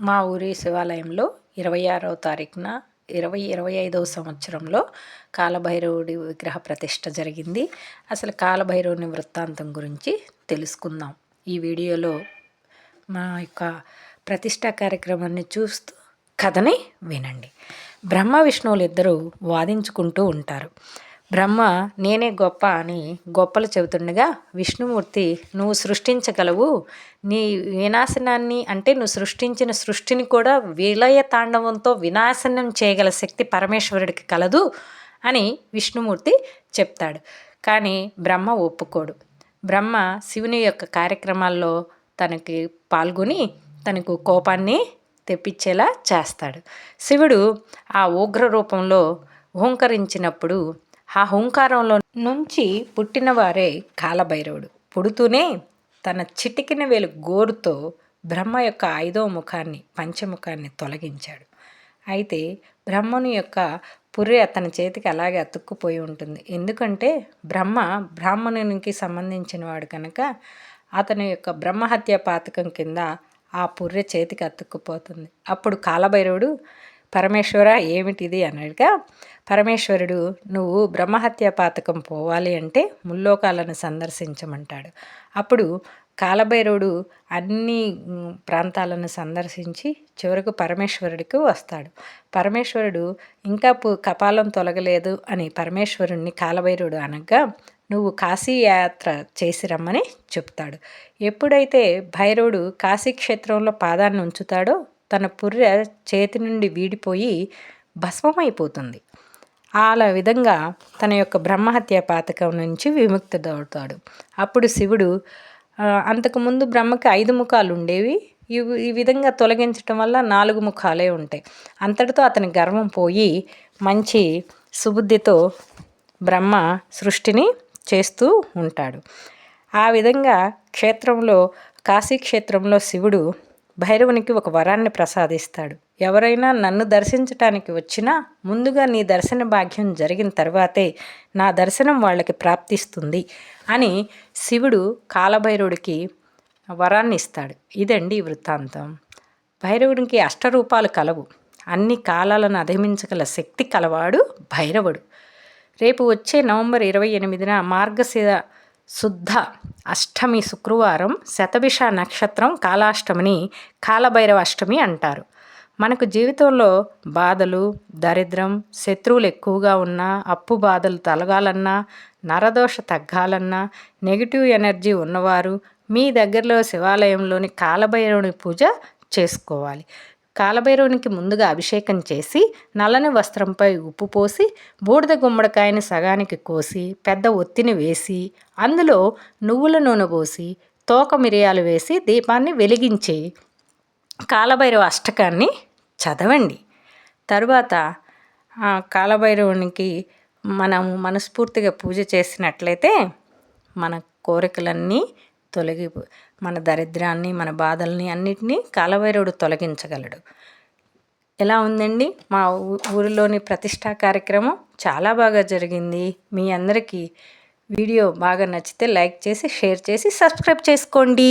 మా ఊరి శివాలయంలో ఇరవై ఆరవ తారీఖున ఇరవై ఇరవై ఐదవ సంవత్సరంలో కాలభైరవుడి విగ్రహ ప్రతిష్ట జరిగింది. అసలు కాలభైరవుని వృత్తాంతం గురించి తెలుసుకుందాం. ఈ వీడియోలో మా యొక్క ప్రతిష్టా కార్యక్రమాన్ని చూస్తూ కథని వినండి. బ్రహ్మ విష్ణువులు ఇద్దరూ వాదించుకుంటూ ఉంటారు. బ్రహ్మ నేనే గొప్ప అని గొప్పలు చెబుతుండగా విష్ణుమూర్తి నువ్వు సృష్టించగలవు. నీ వినాశనాన్ని అంటే నువ్వు సృష్టించిన సృష్టిని కూడా విలయ తాండవంతో వినాశనం చేయగల శక్తి పరమేశ్వరుడికి కలదు అని విష్ణుమూర్తి చెప్తాడు. కానీ బ్రహ్మ ఒప్పుకోడు. బ్రహ్మ శివుని యొక్క కార్యక్రమాల్లో తనకి పాల్గొని తనకు కోపాన్ని తెప్పించేలా చేస్తాడు. శివుడు ఆ ఉగ్ర రూపంలో ఓంకరించినప్పుడు ఆ హుంకారంలో నుంచి పుట్టినవారే కాలభైరవుడు. పుడుతూనే తన చిటికిన వేలు గోరుతో బ్రహ్మ యొక్క ఐదవ ముఖాన్ని పంచముఖాన్ని తొలగించాడు. అయితే బ్రహ్మను యొక్క పుర్రె అతని చేతికి అలాగే అతుక్కుపోయి ఉంటుంది. ఎందుకంటే బ్రహ్మ బ్రాహ్మణునికి సంబంధించిన వాడు కనుక అతని యొక్క బ్రహ్మహత్య పాతకం కింద ఆ పుర్రె చేతికి అతుక్కుపోతుంది. అప్పుడు కాలభైరవుడు పరమేశ్వర ఏమిటిది? అనగా పరమేశ్వరుడు నువ్వు బ్రహ్మహత్య పాతకం పోవాలి అంటే ముల్లోకాలను సందర్శించమంటాడు. అప్పుడు కాలభైరవుడు అన్ని ప్రాంతాలను సందర్శించి చివరకు పరమేశ్వరుడికి వస్తాడు. పరమేశ్వరుడు ఇంకా కపాలం తొలగలేదు అని పరమేశ్వరుణ్ణి కాలభైరవుడు అనగా నువ్వు కాశీ యాత్ర చేసి రమ్మని చెప్తాడు. ఎప్పుడైతే భైరవుడు కాశీ క్షేత్రంలో పాదాన్ని ఉంచుతాడో తన పుర్రె చేతి నుండి వీడిపోయి భస్మమైపోతుంది. అలా విధంగా తన యొక్క బ్రహ్మహత్య పాతకం నుంచి విముక్తుడవుతాడు అప్పుడు శివుడు అంతకుముందు బ్రహ్మకి ఐదు ముఖాలు ఉండేవి. ఈ విధంగా తొలగించటం వల్ల నాలుగు ముఖాలే ఉంటాయి. అంతటితో అతని గర్వం పోయి మంచి సుబుద్ధితో బ్రహ్మ సృష్టిని చేస్తూ ఉంటాడు. ఆ విధంగా క్షేత్రంలో కాశీ క్షేత్రంలో శివుడు భైరవునికి ఒక వరాన్ని ప్రసాదిస్తాడు. ఎవరైనా నన్ను దర్శించటానికి వచ్చినా ముందుగా నీ దర్శన భాగ్యం జరిగిన తర్వాతే నా దర్శనం వాళ్ళకి ప్రాప్తిస్తుంది అని శివుడు కాలభైరవుడికి వరాన్ని ఇస్తాడు. ఇదండి వృత్తాంతం. భైరవుడికి అష్టరూపాలు కలవు. అన్ని కాలాలను అధిమించగల శక్తి కలవాడు భైరవుడు. రేపు వచ్చే నవంబర్ ఇరవై ఎనిమిదిన మార్గశిర శుద్ధ అష్టమి శుక్రవారం శతభిష నక్షత్రం కాలాష్టమిని కాలభైరవ అష్టమి అంటారు. మనకు జీవితంలో బాధలు దరిద్రం శత్రువులు ఎక్కువగా ఉన్నా అప్పు బాధలు తొలగాలన్నా నరదోష తగ్గాలన్నా నెగిటివ్ ఎనర్జీ ఉన్నవారు మీ దగ్గరలో శివాలయంలోని కాలభైరవుని పూజ చేసుకోవాలి. కాలభైరవునికి ముందుగా అభిషేకం చేసి నల్లని వస్త్రంపై ఉప్పు పోసి బూడిద గుమ్మడికాయని సగానికి కోసి పెద్ద ఒత్తిని వేసి అందులో నువ్వుల నూనె పోసి తోక మిరియాలు వేసి దీపాన్ని వెలిగించి కాలభైరవ అష్టకాన్ని చదవండి. తరువాత కాలభైరవునికి మనం మనస్ఫూర్తిగా పూజ చేసినట్లయితే మన కోరికలన్నీ తొలగి మన దరిద్రాన్ని మన బాధల్ని అన్నిటినీ కాలభైరవుడు తొలగించగలడు. ఎలా ఉందండి? మా ఊరిలోని ప్రతిష్టా కార్యక్రమం చాలా బాగా జరిగింది. మీ అందరికీ వీడియో బాగా నచ్చితే లైక్ చేసి షేర్ చేసి సబ్స్క్రైబ్ చేసుకోండి.